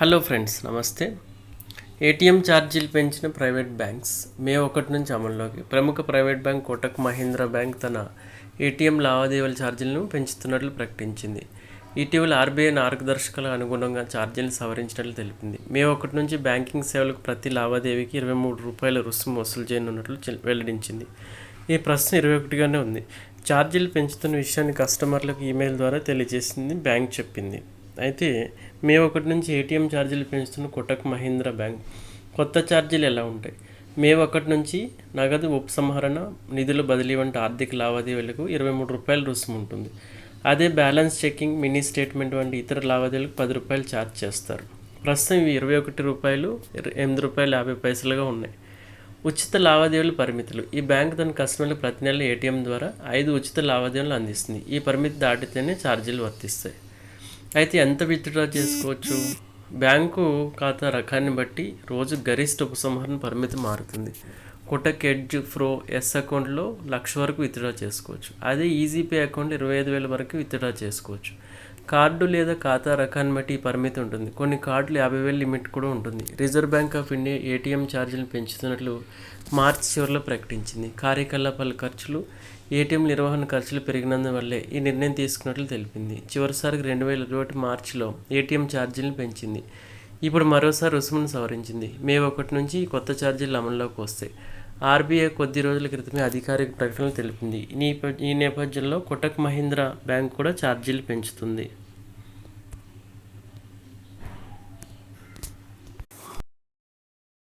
Hello friends నమస్తే. ATM ఛార్జీలు పెంచిన ప్రైవేట్ బ్యాంక్స్ మే ఒకటి నుంచి అమల్లోకి. ప్రముఖ private bank Kotak Mahindra bank తన ఏటీఎం లావాదేవీల ఛార్జీలను పెంచుతున్నట్లు ప్రకటించింది. ఇటీవల ఆర్బీఐ మార్గదర్శకాలకు అనుగుణంగా ఛార్జీలను సవరించినట్లు తెలిపింది. మే ఒకటి నుంచి బ్యాంకింగ్ సేవలకు ప్రతి లావాదేవీకి ఇరవై మూడు రూపాయల రుసుము వసూలు చేయనున్నట్లు వెల్లడించింది. ఈ ప్రశ్న ఇరవై ఒకటిగానే ఉంది. ఛార్జీలు పెంచుతున్న విషయాన్ని కస్టమర్లకు ఈమెయిల్ ద్వారా తెలియజేసింది బ్యాంక్ చెప్పింది. అయితే మే ఒకటి నుంచి ఏటీఎం ఛార్జీలు పెంచుతున్న కోటక్ మహీంద్ర బ్యాంక్. కొత్త ఛార్జీలు ఎలా ఉంటాయి? మే ఒకటి నుంచి నగదు ఉపసంహరణ నిధుల బదిలీ వంటి ఆర్థిక లావాదేవీలకు ఇరవై మూడు రూపాయల రుసుము ఉంటుంది. అదే బ్యాలెన్స్ చెకింగ్ మినీ స్టేట్మెంట్ వంటి ఇతర లావాదేవీలకు పది రూపాయలు ఛార్జ్ చేస్తారు. ప్రస్తుతం ఇవి ఇరవై ఒకటి రూపాయలు ఎనిమిది రూపాయలు యాభై పైసలుగా ఉన్నాయి. ఉచిత లావాదేవీల పరిమితులు. ఈ బ్యాంక్ తన కస్టమర్లకు ప్రతి నెల ఏటీఎం ద్వారా ఐదు ఉచిత లావాదేవీలు అందిస్తుంది. ఈ పరిమితి దాటితేనే ఛార్జీలు వర్తిస్తాయి. అయితే ఎంత విత్డ్రా చేసుకోవచ్చు? బ్యాంకు ఖాతా రకాన్ని బట్టి రోజు గరిష్ట ఉపసంహరణ పరిమితి మారుతుంది. కుటక్ ఎడ్జ్ ఫ్రో ఎస్ అకౌంట్లో లక్ష వరకు విత్డ్రా చేసుకోవచ్చు. అదే ఈజీ పే అకౌంట్ ఇరవై ఐదు వేల వరకు విత్డ్రా చేసుకోవచ్చు. కార్డు లేదా ఖాతా రకాన్ని బట్టి ఈ పరిమితి ఉంటుంది. కొన్ని కార్డులు యాభై వేల లిమిట్ కూడా ఉంటుంది. Reserve Bank of India ATM ఛార్జీలను పెంచుతున్నట్లు మార్చి చివరిలో ప్రకటించింది. కార్యకలాపాల ఖర్చులు ఏటీఎం నిర్వహణ ఖర్చులు పెరిగినందువల్లే ఈ నిర్ణయం తీసుకున్నట్లు తెలిపింది. చివరిసారికి రెండు వేల ఇరవై ఒకటి మార్చిలో ఏటీఎం ఛార్జీలను పెంచింది. ఇప్పుడు మరోసారి రుసుమును సవరించింది. మే ఒకటి నుంచి ఈ కొత్త ఛార్జీలు అమల్లోకి వస్తాయి. ఆర్బీఐ కొద్ది రోజుల క్రితమే అధికారిక ప్రకటనలు తెలిపింది. ఈ ఈ నేపథ్యంలో కొటక్ మహీంద్రా బ్యాంక్ కూడా ఛార్జీలు పెంచుతుంది.